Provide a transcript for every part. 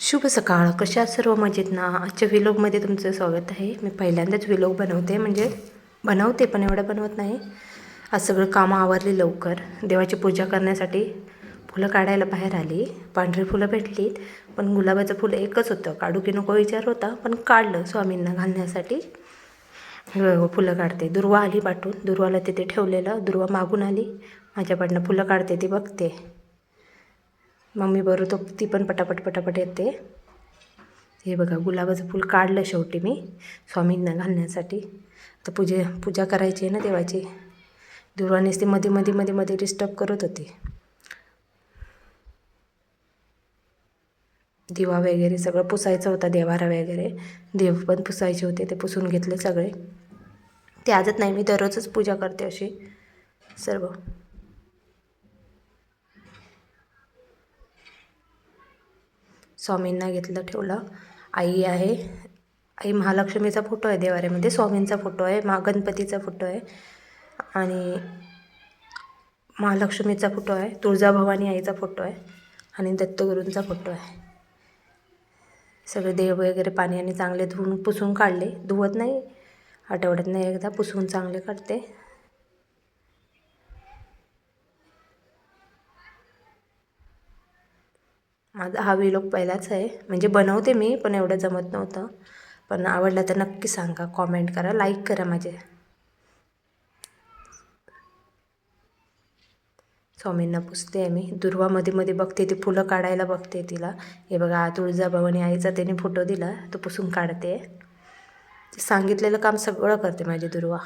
शुभ सकाळ. कशा सर्व मजेत ना आजच्या विलोगमध्ये तुमचं स्वागत आहे. मी पहिल्यांदाच विलोग बनवते म्हणजे बनवते पण एवढं बनवत नाही. आज सगळं कामं आवरली लवकर. देवाची पूजा करण्यासाठी फुलं काढायला बाहेर आली. पांढरी फुलं भेटलीत पण गुलाबाचं फुलं एकच होतं. काढू की नको विचार होता पण काढलं स्वामींना घालण्यासाठी. फुलं काढते. दुर्वा आली पाठून दुर्वाला तिथे ठेवलेलं. दुर्वा मागून आली. माझ्याकडनं फुलं काढते ती बघते. मम्मी बरोबर तो ती पण पटापट पटापट येते. हे बघा गुलाबाचं फूल काढलं शेवटी मी स्वामींना घालण्यासाठी. तर पूजे पूजा करायची आहे ना देवाची. दुर्वानीच ती मध्ये मध्ये मध्ये मध्ये डिस्टर्ब करत होती. दिवा वगैरे सगळं पुसायचं होता देवारा वगैरे. देव पण पुसायचे होते ते पुसून घेतले सगळे. ते आजच नाही मी दररोजच पूजा करते अशी. सर्व. स्वामींना घेतलं ठेवलं. आई आहे. आई महालक्ष्मीचा फोटो आहे देवाऱ्यामध्ये. स्वामींचा फोटो आहे. मा गणपतीचा फोटो आहे. आणि महालक्ष्मीचा फोटो आहे. तुळजाभवानी आईचा फोटो आहे. आणि दत्तगुरूंचा फोटो आहे. सगळे देव वगैरे पाण्याने चांगले धुवून पुसून काढले. धुवत नाही. आठवड्यात नाही एकदा पुसून चांगले काढते. माझा हा व्हिलॉग पहिलाच आहे. म्हणजे बनवते मी पण एवढं जमत नव्हतं. पण आवडला तर नक्की सांगा. कॉमेंट करा लाईक करा माझे. स्वामींना पुसते आहे मी. दुर्वा मध्ये मध्ये बघते ती फुलं काढायला बघते तिला. हे बघा तुळजाभवानी आईचा त्याने फोटो दिला. तो पुसून काढते सांगितलेलं काम सगळं करते माझी दुर्वा.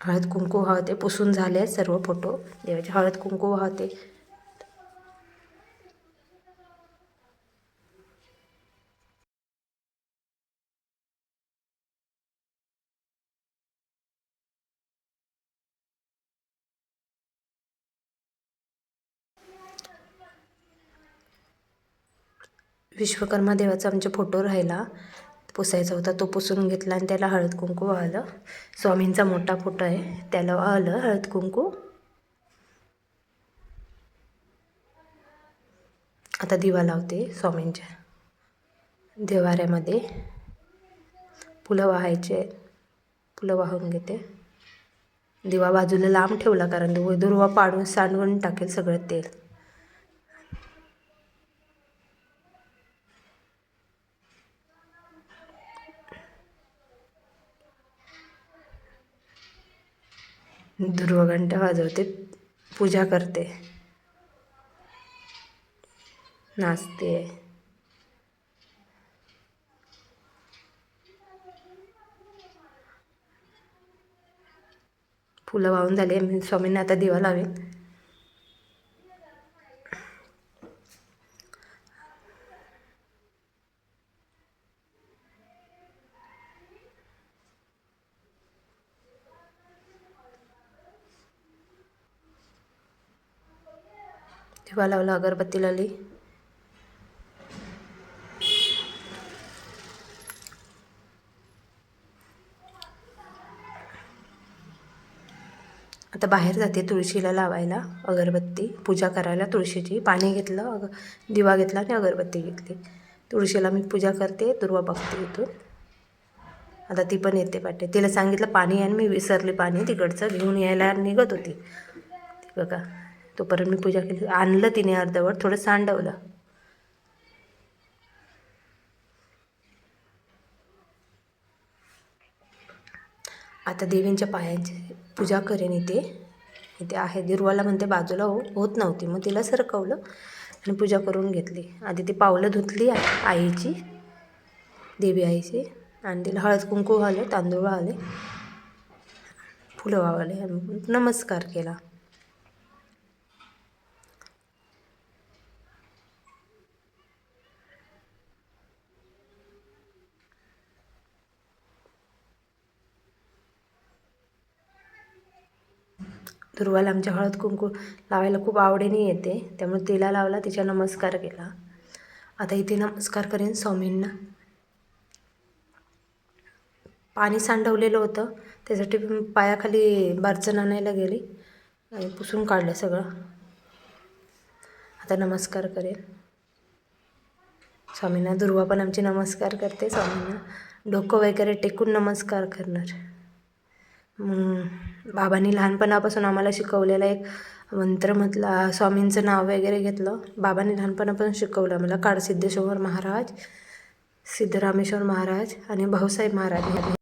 हळद कुंकू वाहते पुसून झाले सर्व फोटो. देवाचे हळद कुंकू वाहते विश्वकर्मा देवाचा आमचे फोटो राहिला. पुसायचा होता तो पुसून घेतला आणि त्याला हळद कुंकू वाहलं स्वामींचा मोठा फोटो आहे त्याला वाहलं हळद कुंकू. आता दिवा लावते स्वामींच्या देवाऱ्यामध्ये फुलं वाहायचे फुलं वाहून घेते. दिवा बाजूला लांब ठेवला कारण दु दुर्वा पाडून सांडवून टाकेल सगळं तेल. ध्रुवघंटा वाजवते पूजा करते. नाचते. फुलं वाहून झाली मी स्वामींना आता दिवा लावेन. दिवा लावला अगरबत्ती लावली आता बाहेर जाते तुळशीला लावायला अगरबत्ती पूजा करायला तुळशीची. पाणी घेतलं अग दिवा घेतला आणि अगरबत्ती घेतली. तुळशीला मी पूजा करते दुर्वा बघते इथून. आता ती पण येते पाटे तिला सांगितलं पाणी आणि. मी विसरली पाणी. तिकडचं घेऊन यायला निघत होती. बघा. तोपर्यंत मी पूजा केली. आणलं तिने अर्धवट थोडं सांडवलं. आता देवींच्या पायांची पूजा करेन इथे. इथे आहे. दिरवाला म्हणते बाजूला हो होत नव्हती. मग तिला सरकवलं आणि पूजा करून घेतली. आधी ती पावलं धुतली आईची देवी आईची. आणि तिला हळद कुंकू वाहले तांदूळ आले फुलं वावले नमस्कार केला. दुर्वाला आमच्या हळद कुंकू लावायला खूप आवडीने येते. त्यामुळे तिला लावला तिच्या नमस्कार केला. आता इथे नमस्कार करेन स्वामींना पाणी सांडवलेलं होतं. त्यासाठी पायाखाली बारचण आणायला गेली. आणि पुसून काढलं सगळं. आता नमस्कार करेन. स्वामींना दुर्वा पण आमची नमस्कार करते. स्वामींना डोकं वगैरे टेकून नमस्कार करणार. बाबांनी लहानपणापासून आम्हाला शिकवलेला एक मंत्र म्हटला स्वामींचं नाव वगैरे घेतलं. बाबांनी लहानपणापासून शिकवलं मला काळसिद्धेश्वर महाराज सिद्धरामेश्वर महाराज आणि भाऊसाहेब महाराज.